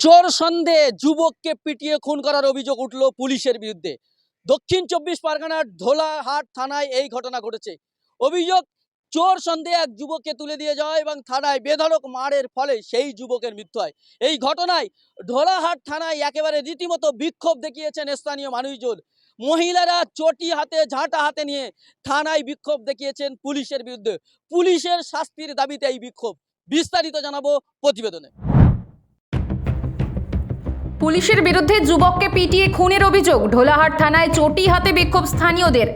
চোর সন্দেহে যুবককে পিটিয়ে খুন করার অভিযোগ উঠল পুলিশের বিরুদ্ধে। দক্ষিণ চব্বিশ পরগনার ধোলাহাট থানায় এই ঘটনা ঘটেছে। অভিযোগ, চোর সন্দেহে এক যুবককে তুলে দিয়ে যাওয়া এবং থানায় বেধড়ক মারের ফলে সেই যুবকের মৃত্যু হয়। এই ঘটনায় ধোলাহাট থানায় একেবারে রীতিমতো বিক্ষোভ দেখিয়েছেন স্থানীয় মানুষজন। মহিলারা চটি হাতে, ঝাঁটা হাতে নিয়ে থানায় বিক্ষোভ দেখিয়েছেন পুলিশের বিরুদ্ধে। পুলিশের শাস্তির দাবিতে এই বিক্ষোভ। বিস্তারিত জানাব প্রতিবেদনে। পুলিশের বিরুদ্ধে যুবককে পিটিয়ে খুনের অভিযোগ। ঢোলাহাট থানায় চটি হাতে বিক্ষোভ স্থানীয়দের।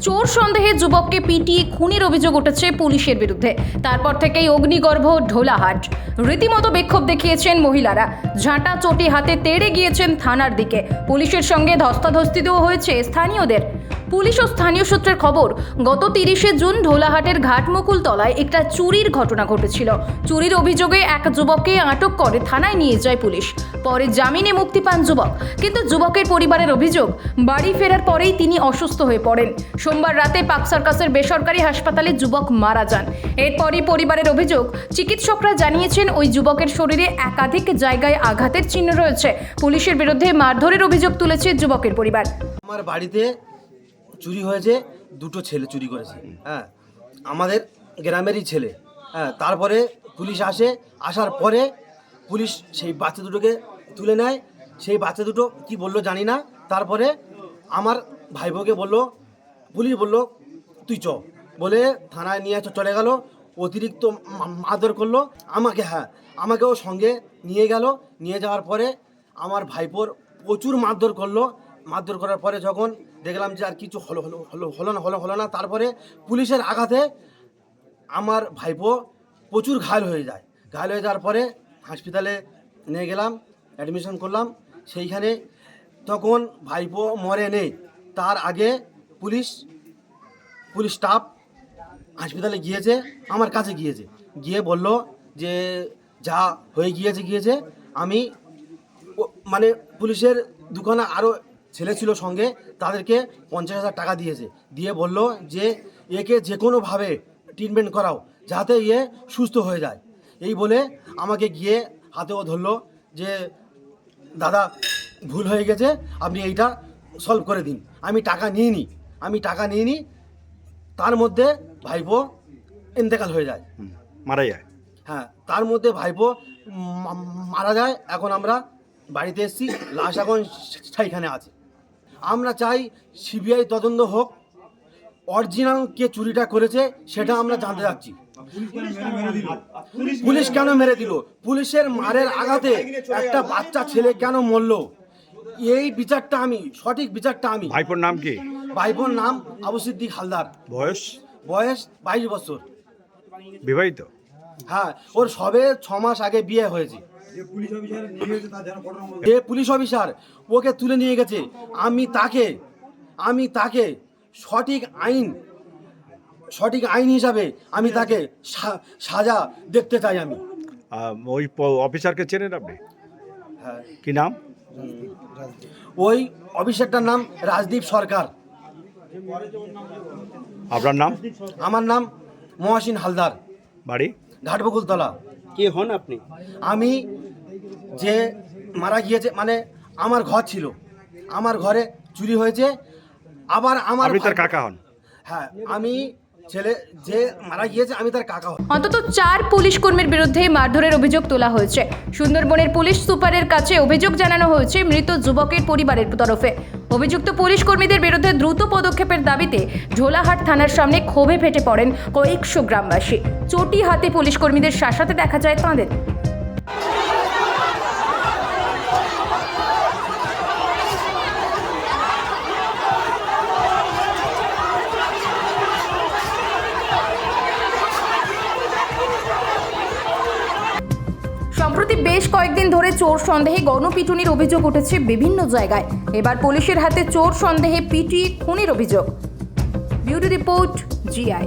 চোর সন্দেহে যুবককে পিটিয়ে খুনের অভিযোগ উঠেছে পুলিশের বিরুদ্ধে। তারপর থেকেই অগ্নিগর্ভ ঢোলাহাট। রীতিমতো বিক্ষোভ দেখিয়েছেন মহিলারা। ঝাঁটা চটি হাতে তেড়ে গিয়েছেন থানার দিকে। পুলিশের সঙ্গে ধস্তাধস্তিতেও হয়েছে স্থানীয়দের। পুলিশ ও স্থানীয় সূত্রের খবর, গত তিরিশে জুন ঢোলাহাটের ঘাটমুকুল তলায় একটা চুরির ঘটনা ঘটেছিল। চুরির অভিযোগে এক যুবককে আটক করে থানায় নিয়ে যায় পুলিশ। পরে জামিনে মুক্তি পান যুবক। কিন্তু যুবকের পরিবারের অভিযোগ, বাড়ি ফেরার পরেই তিনি অসুস্থ হয়ে পড়েন। সোমবার রাতে পাক সার্কাসের বেসরকারি হাসপাতালে যুবক মারা যান। এরপরই পরিবারের অভিযোগ, চিকিৎসকরা জানিয়েছেন ওই যুবকের শরীরে একাধিক জায়গায় আঘাতের চিহ্ন রয়েছে। পুলিশের বিরুদ্ধে মারধরের অভিযোগ তুলেছে যুবকের পরিবার। আমার বাড়িতে চুরি হয়েছে দুটো ছেলে চুরি করেছে হ্যাঁ। আমাদের গ্রামেরই ছেলে হ্যাঁ। তারপরে পুলিশ আসে, আসার পরে পুলিশ সেই বাচ্চা দুটোকে তুলে নেয়। সেই বাচ্চা দুটো কি বলল জানি না। তারপরে আমার ভাইবোকে বলল, পুলিশ বলল, তুই চ। বলে থানায় নিয়ে চলে গেল। অতিরিক্ত মা- মারধর করল। আমাকে হ্যাঁ আমাকেও সঙ্গে নিয়ে গেল। নিয়ে যাওয়ার পরে আমার ভাইপোর প্রচুর মারধর করল। মারধর করার পরে যখন দেখলাম যে আর কিছু হলো হলো হলো হলো না, হলো হলো না, তারপরে পুলিশের আঘাতে আমার ভাইপো প্রচুর ঘায়ল হয়ে যায়। ঘায়ল হয়ে যাওয়ার পরে হসপিটালে নিয়ে গেলাম অ্যাডমিশন করলাম। সেইখানে তখন ভাইপো মরে নেই। তার আগে পুলিশ পুলিশ স্টাফ হাসপাতালে গিয়েছে, আমার কাছে গিয়েছে। গিয়ে বলল যে, যা হয়ে গিয়েছে গিয়েছে। আমি মানে পুলিশের দোকানে আরও ছেলে ছিল সঙ্গে তাদেরকে পঞ্চাশ হাজার টাকা দিয়েছে। দিয়ে বলল যে একে যে কোনোভাবে ট্রিটমেন্ট করাও যাতে ইয়ে সুস্থ হয়ে যায়। এই বলে আমাকে গিয়ে হাতেও ধরলো যে দাদা ভুল হয়ে গেছে আপনি এইটা সলভ করে দিন। আমি টাকা নিইনি আমি টাকা নিইনি তার মধ্যে ভাইপো ইন্তেকাল হয়ে যায়। মারা যায়। হ্যাঁ তার মধ্যে ভাইপো মারা যায়। এখন আমরা বাড়িতে এসেছি লাশ এখন সেইখানে আছে। আমরা চাই সিবিআই তদন্ত হোক। অরিজিনাল কে চুরিটা করেছে সেটা আমরা জানতে চাচ্ছি। পুলিশ কেন মেরে দিল? পুলিশের মারের আঘাতে একটা বাচ্চা ছেলে কেন মরল? এই বিচারটা আমি সঠিক বিচারটা আমি। ভাইপোর নাম কি? ভাইপোর নাম আবু সিদ্দিক হালদার। বয়স? বয়স বাইশ বছর। বিবাহিত? হ্যাঁ ওর সবে ছ মাস আগে বিয়ে হয়েছে। যে পুলিশ অফিসার ওকে তুলে নিয়ে গেছে আমি তাকে আমি তাকে সঠিক আইন সঠিক আইন হিসাবে আমি তাকে সা- সাজা দেখতে চাই আমি। ওই অফিসারকে চেনেন আপনি? হ্যাঁ। কি নাম? ওই অফিসারটার নাম রাজদীপ সরকার। আপনার নাম? আমার নাম মহাসিন হালদার। বাড়ি? ঘাটবকুলতলা কে হন আপনি? আমি যে মারা গিয়েছে মানে আমার ঘর ছিল। আমার ঘরে চুরি হয়েছে। আবার আমার তার কাকা হন। হ্যাঁ আমি ছেলে যে মারা গিয়েছে আমি তার কাকা অন্তত চার পুলিশ কর্মীর বিরুদ্ধে মারধরের অভিযোগ তোলা হয়েছে। সুন্দরবনের পুলিশ সুপারের কাছে অভিযোগ জানানো হয়েছে মৃত যুবকের পরিবারের তরফে। অভিযুক্ত পুলিশ কর্মীদের বিরুদ্ধে দ্রুত পদক্ষেপের দাবিতে ঝোলাহাট থানার সামনে ক্ষোভে ফেটে পড়েন কয়েকশো গ্রামবাসী। চটি হাতে পুলিশ কর্মীদের শাসাতে দেখা যায় তাঁদের। সম্প্রতি বেশ কয়েকদিন ধরে চোর সন্দেহে গণপিটুনির অভিযোগ উঠেছে বিভিন্ন জায়গায়। এবার পুলিশের হাতে চোর সন্দেহে পিটিয়ে খুনের অভিযোগ। Beauty report GI.